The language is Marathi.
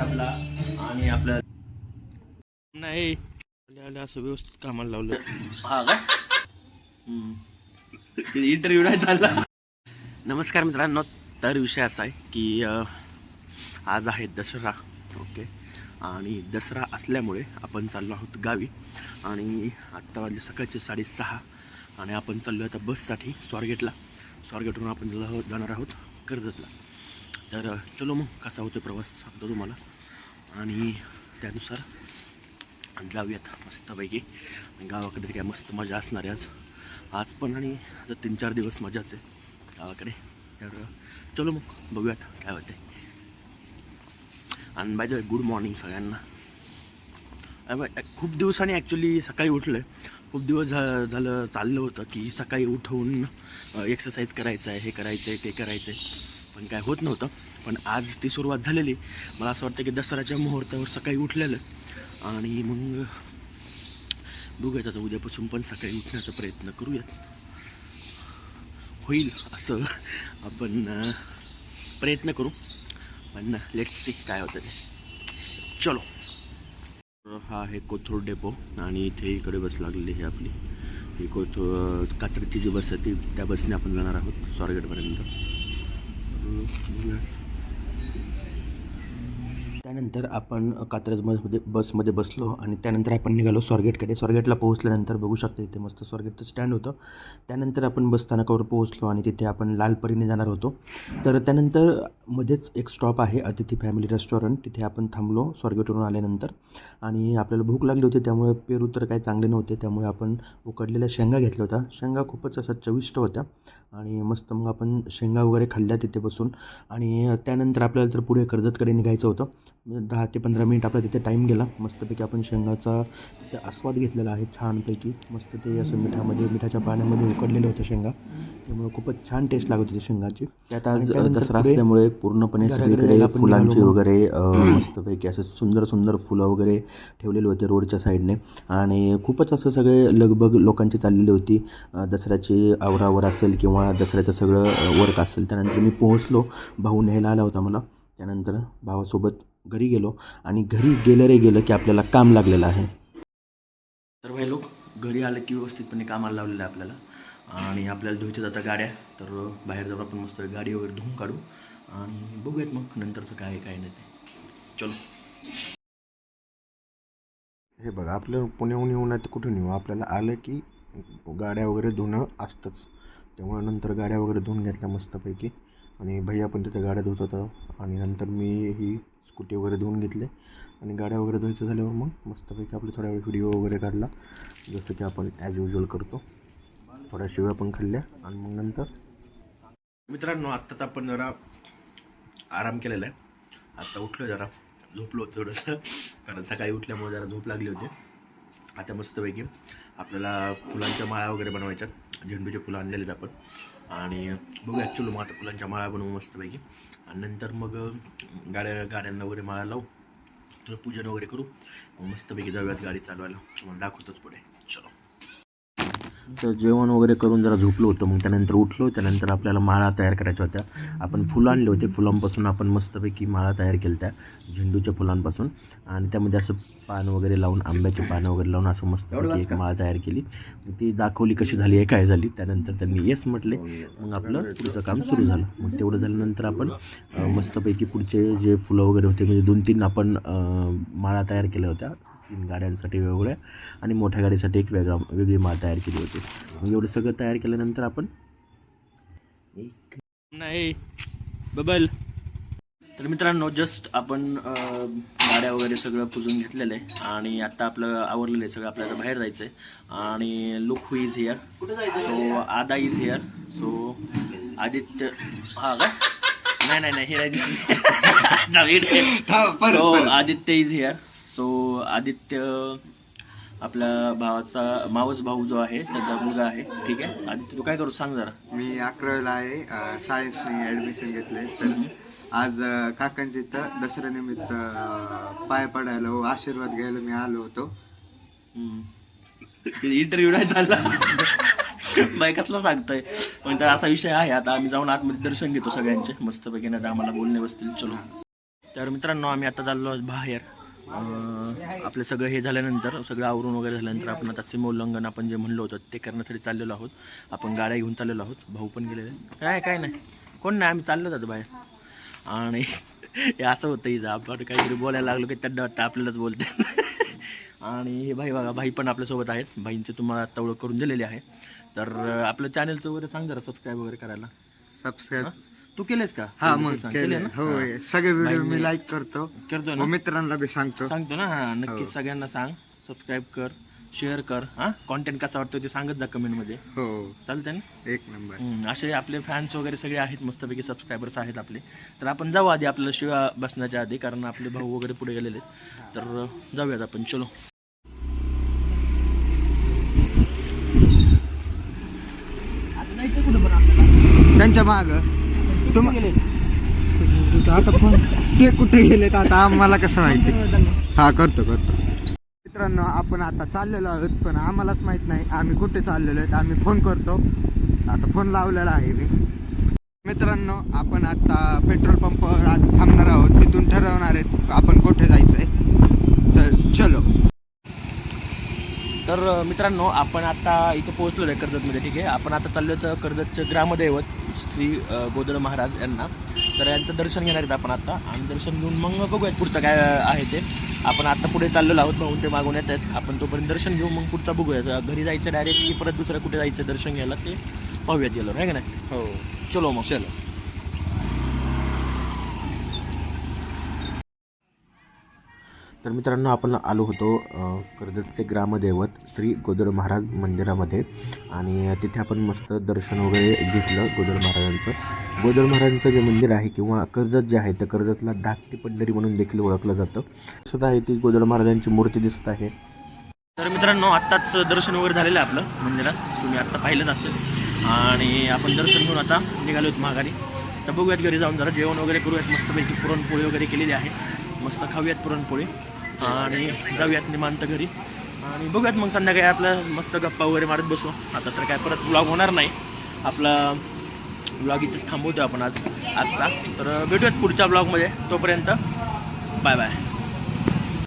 आपला आणि आपलं नाही. असं व्यवस्थित कामाला लावलं. हा का? इंटरव्ह्यू नाही चालला. नमस्कार मित्रांनो तर विषय असा आहे की आज आहे दसरा ओके? आणि दसरा असल्यामुळे आपण चाललो आहोत गावी. आणि आत्ता वाजले सकाळचे साडेसहा आणि आपण चाललो आता बससाठी स्वारगेटला. स्वारगेटवरून आपण जाणार आहोत कर्जतला. तर चलो मग कसा होतो प्रवास सांगतो तुम्हाला. आणि त्यानुसार जाऊयात मस्तपैकी. गावाकडे काय मस्त मजा असणार आहे आज. आज पण आणि आता तीन चार दिवस मजाच आहे गावाकडे. तर चलो मग बघूयात काय होते आणि बाय गुड मॉर्निंग सगळ्यांना. बाय, खूप दिवसांनी ॲक्च्युली सकाळी उठलं आहे खूप दिवस झा झालं चाललं होतं की सकाळी उठवून एक्सरसाइज करायचं आहे हे करायचं आहे ते करायचं आहे पण काय होत नव्हतं. पण आज ती सुरुवात झालेली. मला असं वाटतं की दसऱ्याच्या मुहूर्तावर सकाळी उठलेलं. आणि मग बघूयात आता उद्यापासून पण सकाळी उठण्याचा प्रयत्न करूयात. होईल असं आपण प्रयत्न करू. पण लेट्स सी काय होतं ते. चलो. हा आहे कोथरूड डेपो आणि इथे इकडे बस लागलेली आहे आपली. ही कोथरूड कात्रची जी बस आहे ती. त्या बसने आपण जाणार आहोत स्वारगेटपर्यंत. त्यानंतर आपण कात्रज बसमध्ये बसमध्ये बसलो आणि त्यानंतर आपण निघालो स्वारगेटकडे. स्वारगेटला पोहोचल्यानंतर बघू शकता इथे मस्त स्वारगेटचं स्टँड होतं. त्यानंतर आपण बस स्थानकावर पोहोचलो आणि तिथे आपण लालपरीने जाणार होतो. तर त्यानंतर मध्येच एक स्टॉप आहे अतिथी फॅमिली रेस्टॉरंट तिथे आपण थांबलो स्वारगेटवरून आल्यानंतर. आणि आपल्याला भूक लागली होती त्यामुळे पेरू तर काही चांगले नव्हते. त्यामुळे आपण उकडलेल्या शेंगा घेतल्या होत्या. शेंगा खूपच अशा चविष्ट होत्या. आणि मस्त मग आपण शेंगा वगैरे खाल्ल्या तिथे बसून. आणि त्यानंतर आपल्याला तर पुढे कर्जतकडे निघायचं होतं. दहा ते पंधरा मिनिट आपला तिथे टाईम गेला. मस्तपैकी आपण शेंगाचा तिथे आस्वाद घेतलेला आहे छानपैकी. मस्त ते असं मिठामध्ये मिठाच्या पाण्यामध्ये उकडलेलं होतं शेंगा. त्यामुळे खूपच छान टेस्ट लागत होती शेंगाची. त्यात आज दसरा असल्यामुळे पूर्णपणे सगळीकडे फुलांची वगैरे मस्तपैकी असं सुंदर सुंदर फुलं वगैरे ठेवलेले होते रोडच्या साईडने. आणि खूपच असं सगळे लगबग लोकांची चाललेली होती. दसऱ्याची आवरावर असेल किंवा दसऱ्याचं सगळं वर्क असेल त्यानंतर मी पोहोचलो. भाऊ न्यायला आला होता मला. त्यानंतर भावासोबत घरी गेलो आणि घरी गेलं रे गेलं की आपल्याला काम लागलेलं आहे. तर भाई लोक घरी आलं की व्यवस्थितपणे कामाला लावलेलं आहे आपल्याला. आणि आपल्याला धुयचं जाता गाड्या. तर बाहेर जाऊन आपण मस्त गाडी वगैरे धुवून काढू. आणि बघूयात मग नंतरचं काय काय नाही ते. चलो. हे बघा आपलं पुण्याहून येऊन नाही तर कुठून येऊ? आपल्याला आलं की गाड्या वगैरे धुणं असतंच. त्यामुळे नंतर गाड्या वगैरे धुवून घेतल्या मस्तपैकी. आणि भैया पण तिथं गाड्या धुत होता. आणि नंतर मी ही स्कूटी वगैरे धुवून घेतले. आणि गाड्या वगैरे धुवायचं झाल्यावर मग मस्तपैकी आपले थोड्या वेळ व्हिडिओ वगैरे काढला. जसं की आपण ॲज युजल करतो. थोड्या शिव्या पण खाल्ल्या. आणि मग नंतर मित्रांनो आत्ताच आपण जरा आराम केलेला आहे. आत्ता उठलो जरा. झोपलो थोडंसं. कारण सकाळी उठल्यामुळे जरा झोप लागली होती. आता मस्तपैकी आपल्याला फुलांच्या माळा वगैरे बनवायच्यात. झेंडूचे फुलं आणलेले आहेत आपण. आणि बघू ॲक्च्युली मग आता फुलांच्या माळा बनवू मस्तपैकी. आणि नंतर मग गाड्या गाड्यांना वगैरे माळा लावू. थोडं पूजन वगैरे करू. मग मस्तपैकी जाऊयात गाडी चालवायला. तुम्हाला दाखवतोच पुढे. चलो. तर जेवण वगैरे करून जरा झोपलो होतो. मग त्यानंतर उठलो. त्यानंतर आपल्याला माळा तयार करायच्या होत्या. आपण फुलं आणले होते. फुलांपासून आपण मस्तपैकी माळा तयार केल्या त्या झेंडूच्या फुलांपासून. आणि त्यामध्ये असं पान वगैरे लावून आंब्याचे पानं वगैरे लावून असं मस्त एक माळा तयार केली. मग ती दाखवली कशी झाली आहे काय झाली? त्यानंतर त्यांनी येस म्हटले. मग आपलं पुढचं काम सुरू झालं. मग तेवढं झाल्यानंतर आपण मस्तपैकी पुढचे जे फुलं वगैरे होते म्हणजे दोन तीन आपण माळा तयार केल्या होत्या. तीन गाड्यांसाठी वेगवेगळ्या आणि मोठ्या गाडीसाठी एक वेगळा वेगळी माळ तयार केली होती. मग एवढं सगळं तयार केल्यानंतर आपण एक नाही. बबल. तर मित्रांनो जस्ट आपण गाड्या वगैरे सगळं पुजून घेतलेलं आहे. आणि आता आपलं आवरलेलं आहे सगळं आपल्याला बाहेर जायचं आहे आणि look who is here so आदा इज हिअर सो आदित्य हा का? नाही नाही नाही हे नाही दिसली so Aditya is here so Aditya आपल्या भावाचा मावस भाऊ जो आहे त्याचा मुलगा आहे. ठीक आहे? आदित्य तू काय करू सांग जरा. मी अकरावीला आहे सायन्सने ॲडमिशन घेतले तर आज अ, काकांच्या इथं दसऱ्यानिमित्त पाय पडायला व आशीर्वाद घ्यायला मी आलो होतो. इंटरव्ह्यू नाही चालला. बाय कसला सांगताय. पण तर असा विषय आहे. आता आम्ही जाऊन आतमध्ये दर्शन घेतो सगळ्यांचे. मस्तपैकी नाही आम्हाला बोलणे बसतील. चलो. तर मित्रांनो आम्ही आता चाललो बाहेर. आपलं सगळं हे झाल्यानंतर सगळं आवरून वगैरे झाल्यानंतर आपण आता सीमोल्लंघन आपण जे म्हणलो होतो ते करण्यासाठी चाललेलो आहोत. आपण गाड्या घेऊन चाललेलो आहोत. भाऊ पण गेलेले काय काय नाही. कोण नाही आम्ही चाललो जातो बाहेर. आणि हे असं होतं इथं. आपण काहीतरी बोलायला लागलो की त्यांना वाटतं आपल्यालाच बोलते आणि हे भाई बघा भाई पण आपल्यासोबत आहेत. भाईंचे तुम्हाला आता ओळख करून दिलेली आहे. तर आपलं चॅनलचं वगैरे सांग जरा सबस्क्राईब वगैरे करायला. सबस्क्राईब? तू केलेस का? हा मग केले. ना? हो हा. सगळे व्हिडिओ मी लाईक करतो. करतोय व ना मित्रांना बी सांगतो. सांगतो ना हा नक्कीच हो. सगळ्यांना सांग. सबस्क्राईब कर शेअर कर हा? कॉन्टेंट कसा वाटतो ते सांगत जा कमेंटमध्ये. हो. चालतंय ना? एक नंबर हम्म, असे आपले फॅन्स वगैरे सगळे आहेत मस्तपैकी सबस्क्रायबर्स आहेत आपले. तर आपण जाऊ आधी आपल्याला शिवा बसण्याच्या आधी कारण आपले भाऊ वगैरे पुढे गेलेले आहेत. तर जाऊयात आपण चलो. त्यांच्या माग? आता फोन ते कुठे गेलेत आता? आम्हाला कसं माहिती? हा करतो करतो. मित्रांनो आपण आता चाललेलो आहोत पण आम्हालाच माहीत नाही आम्ही कुठे चाललेलो आहेत. आम्ही फोन करतो. आता फोन लावलेला आहे मी. मित्रांनो आपण आता पेट्रोल पंपावर आज थांबणार आहोत. तिथून ठरवणार आहेत आपण कुठे जायचंय. आहे चलो तर मित्रांनो आपण आता इथे पोहोचलो आहे कर्जतमध्ये ठीक आहे? आपण आता चाललो तर कर्जतचे ग्रामदैवत श्री अ, गोदड महाराज यांना. तर यांचं दर्शन घेणार आहेत आपण आता. आणि दर्शन घेऊन मग बघूयात पुढचं काय आहे ते. आपण आता पुढे चाललेलो आहोत भाऊन ते मागून येत आहेत. आपण तोपर्यंत दर्शन घेऊ मग पुढचं बघूया घरी जायचं डायरेक्ट की परत दुसरं कुठे जायचं दर्शन घ्यायला ते पाहूयात गेलो आहे का नाही? हो. चलो मग. चलो. तर मित्रांनो आपण आलो होतो कर्जतचे ग्रामदैवत श्री गोदड महाराज मंदिरामध्ये आणि तिथे आपण मस्त दर्शन वगैरे घेतलं गोदड महाराजांचं. गोदड महाराजांचं जे मंदिर आहे किंवा कर्जत जे आहे तर कर्जतला धाकटी पंढरी म्हणून देखील ओळखलं जातं. सुद्धा आहे ती गोदड महाराजांची मूर्ती दिसत आहे. तर मित्रांनो आत्ताच दर्शन वगैरे झालेलं आहे आपलं मंदिरात. तुम्ही आत्ता पाहिलंच असेल. आणि आपण दर्शन घेऊन आता निघालो आहेत माघारी. तर बघूयात घरी जाऊन जरा जेवण वगैरे करूयात. मस्तपैकी पुरणपोळी वगैरे केलेली आहे. मस्त खाऊयात पुरणपोळी. आणि जाऊयात निमांत घरी. आणि बघूयात मग संध्याकाळी आपलं मस्त गप्पा वगैरे मारत बसू. आता तर काय परत ब्लॉग होणार नाही. आपला ब्लॉग इथेच थांबवतो आपण आज आजचा. तर भेटूयात पुढच्या ब्लॉगमध्ये तोपर्यंत बाय बाय